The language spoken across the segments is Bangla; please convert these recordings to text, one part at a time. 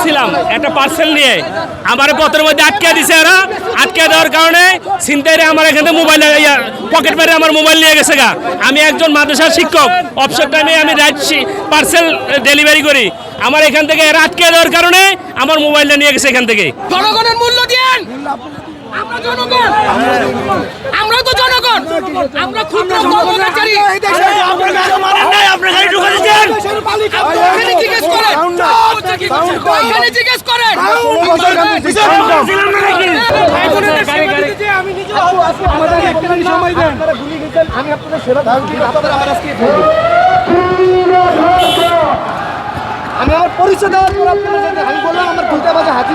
যাইতেছিলাম একটা পার্সেল নিয়ে। আমার পথের মধ্যে আটকে দিছে এরা। আটকে দেওয়ার কারণে ছিনতাইরে আমার এখান থেকে মোবাইল পকেট মেরে আমার মোবাইল নিয়ে গেছে গা। আমি একজন মাদ্রাসার শিক্ষক। অবসর টাইমে আমি রাইট পার্সেল ডেলিভারি করি। আমার এখান থেকে এরা আটকে দেওয়ার কারণে আমার মোবাইলটা নিয়ে গেছে এখান থেকে। জনগণের মূল্য দেন আমরা জনগণ। আমরা তো জনগণ। আমরা ক্ষুদ্র কর্মচারী ওখানে জিজ্ঞেস করেন ওখানে জিজ্ঞেস করেন আমি আমার পরিচয় দেওয়ার পর আপনারা আমি বললাম আমার দুইটা বাজে হাতি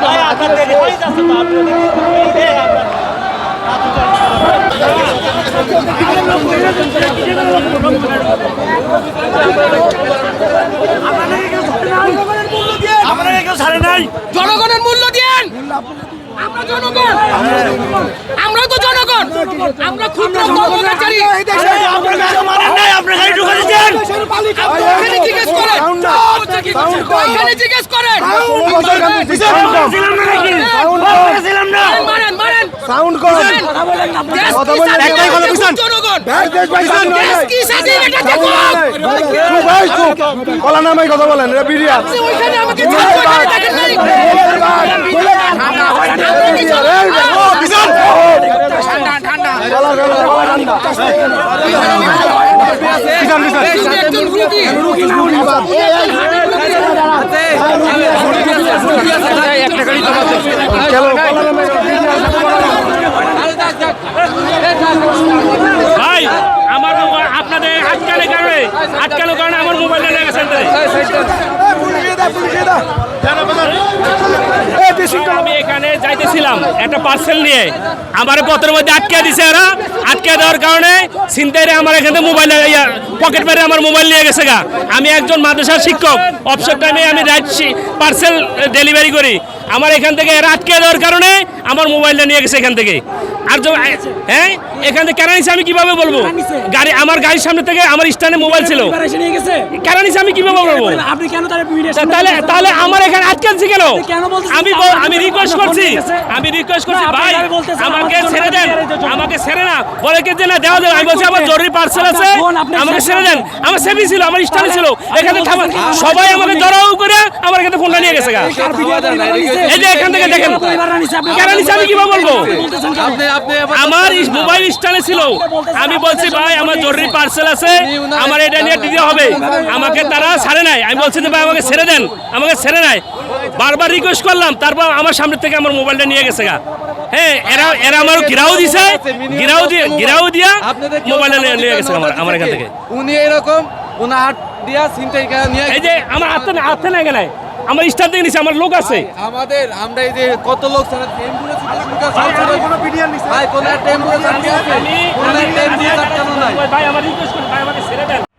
জনগণের মূল্য দেন আমরা জনগণ আমরা তো জনগণ আমরা ক্ষুদ্র কর্মচারী ওখানে জিজ্ঞেস করেন করেন মারেন মারেন সাউন্ড কর কথা বলেন, একটাই কথা বুঝছেন? জনগণ দেশ ভাই সাউন্ড দেশ কি স্বাধীন এটা দেখুন চুপ বলা নামাই কথা বলেন এটা বিরিয়া ওইখানে আমাকে ছাড় করে দেখেন নাই আপনি কি জনগণ? এই যে একজন রুগী ভাই আমার মোবাইল আপনাদের আটকানোর কারণে আটকানোর কারণে আমার মোবাইলটা নিয়ে গেছে আমি এখানে যাইতেছিলাম একটা পার্সেল নিয়ে। আমার পথের মধ্যে আটকে দিছে এরা। আটকে দেওয়ার কারণে ছিনতাইরে আমার এখানে মোবাইল পকেট মেরে আমার মোবাইল নিয়ে গেছে গা। আমি একজন মাদ্রাসার শিক্ষক। অবসর টাইমে আমি রাইট পার্সেল ডেলিভারি করি। আমার এখান থেকে এরা আটকে দেওয়ার কারণে আমার মোবাইলটা নিয়ে গেছে এখান থেকে। আর হ্যাঁ? এখান থেকে কেন নিছে আমি কীভাবে বলব? গাড়ি আমার গাড়ির সামনে থেকে আমার স্ট্যান্ডে মোবাইল ছিল। কেন নিছে আমি কীভাবে বলব? তাহলে তাহলে আমার এখানে আটকে আছে কেন? আমি আমি রিকোয়েস্ট করছি। আমি রিকোয়েস্ট করছি ভাই আমাকে ছেড়ে দেন। আমাকে ছেড়ে না। বলে কে যে না দেওয়া দেবে আমি বলছি আমার জরুরি পার্সেল আছে। ফোন, আপনার আমাকে ছেড়ে দেন। আমার সেভি ছিল আমার স্টাইল ছিল। এখানে সবাই আমাকে জড়াও করে আমার এখানে ফোনটা নিয়ে গেছে গা? এই যে এখান থেকে দেখেন। আপনি কেন? নিছে আমি কীভাবে বলব আমার মোবাইল স্টাইলে ছিল। আমি বলছি ভাই আমার জরুরি পার্সেল আছে। আমার এটা নিয়ে দিতে হবে। আমাকে তারা ছাড়ে নাই। আমি বলছি যে ভাই আমাকে ছেড়ে দেন। আমাকে ছেড়ে নাই। বারবার রিকোয়েস্ট করলাম তারপর আমার সামনে থেকে আমার মোবাইলটা নিয়ে গেছে গা। হ্যাঁ এরা এরা আমার গিরাও দিছে গিরাও দিয়ে গিরাও দিয়া মোবাইলটা নিয়ে- গেছে আমার আমার এখান দিছে থেকে। উনি এরকম উনার হাত দিয়া ছিনতাই করে নিয়ে এই যে আমার হাতে না হাতে না গেলে আমার স্টার থেকে নিছে আমার লোক আছে। আমাদের আমরা এই যে কত লোক ছাড়া অ্যাম্বুলেন্স ভাই কোনো একটা অ্যাম্বুলেন্স আটকে আছে? কোনো একটা অ্যাম্বুলেন্স নাই? ভাই আমার রিকোয়েস্ট